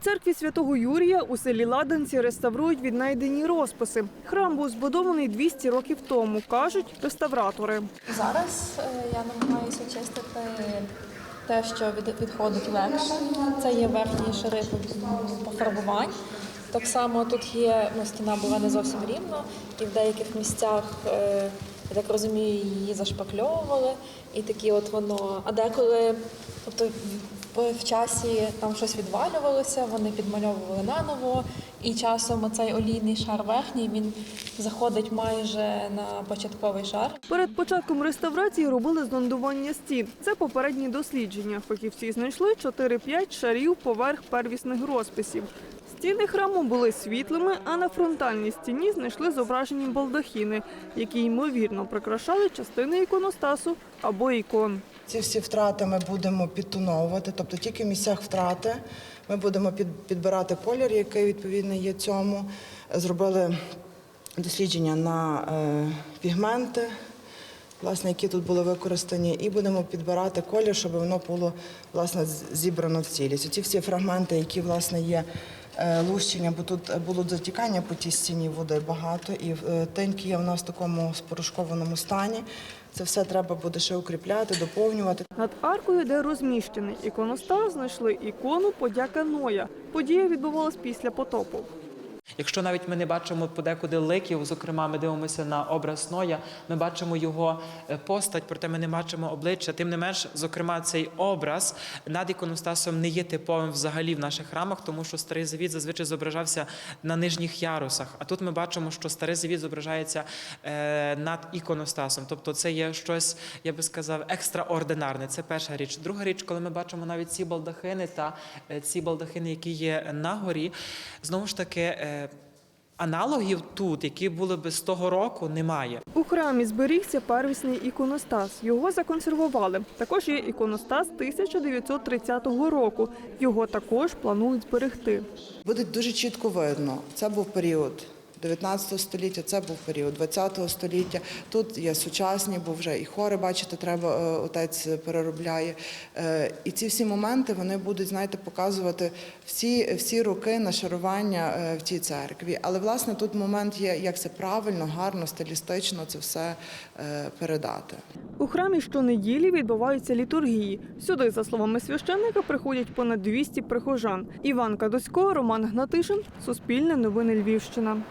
церкві святого Юрія у селі Ладанці реставрують віднайдені розписи. Храм був збудований 200 років тому, кажуть реставратори. Зараз е, я намагаюся чистити те, що відходить легше. Це є верхні шари пофарбувань. Так само тут є ну, стіна була не зовсім рівна, і в деяких місцях, е, я так розумію, її зашпакльовували, і такі от воно. А деколи, тобто в, часі там щось відвалювалося, вони підмальовували наново, і часом цей олійний шар верхній він заходить майже на початковий шар. Перед початком реставрації робили зондування стін. Це попередні дослідження. Фахівці знайшли 4-5 шарів поверх первісних розписів. Стіни храму були світлими, а на фронтальній стіні знайшли зображені балдахіни, які ймовірно прикрашали частини іконостасу або ікон. Ці всі втрати ми будемо підтоновувати, тобто тільки в місцях втрати ми будемо під, підбирати колір, який відповідно є цьому. Зробили дослідження на е, пігменти, власне, які тут були використані, і будемо підбирати колір, щоб воно було власне зібрано в цілість. Ці всі фрагменти, які власне є. Е, Лущення, бо тут було затікання по тій стіні води багато, і е, тиньки є в нас в такому спорошкованому стані. Це все треба буде ще укріпляти, доповнювати. Над аркою, де розміщений іконостас, знайшли ікону подяка Ноя. Подія відбувалась після потопу. Якщо навіть ми не бачимо подекуди ликів, зокрема, ми дивимося на образ Ноя, ми бачимо його е, постать, проте ми не бачимо обличчя. Тим не менш, зокрема, цей образ над іконостасом не є типовим взагалі в наших храмах, тому що старий завіт зазвичай зображався на нижніх ярусах. А тут ми бачимо, що старий завіт зображається е, над іконостасом. Тобто, це є щось, я би сказав, екстраординарне. Це перша річ. Друга річ, коли ми бачимо навіть ці балдахини та е, ці балдахини, які є на горі, знову ж таки. Аналогів тут, які були би з того року, немає. У храмі зберігся первісний іконостас. Його законсервували. Також є іконостас 1930 року. Його також планують зберегти. Буде дуже чітко видно. Це був період 19 століття, це був період 20 століття. Тут є сучасні, бо вже і хори, бачите, треба е, отець переробляє. Е, І ці всі моменти вони будуть, знаєте, показувати всі, всі роки нашарування е, в тій церкві. Але власне тут момент є, як це правильно, гарно, стилістично це все передати. У храмі щонеділі відбуваються літургії. Сюди, за словами священника, приходять понад 200 прихожан. Іван Кадоцько, Роман Гнатишин, Суспільне новини Львівщина.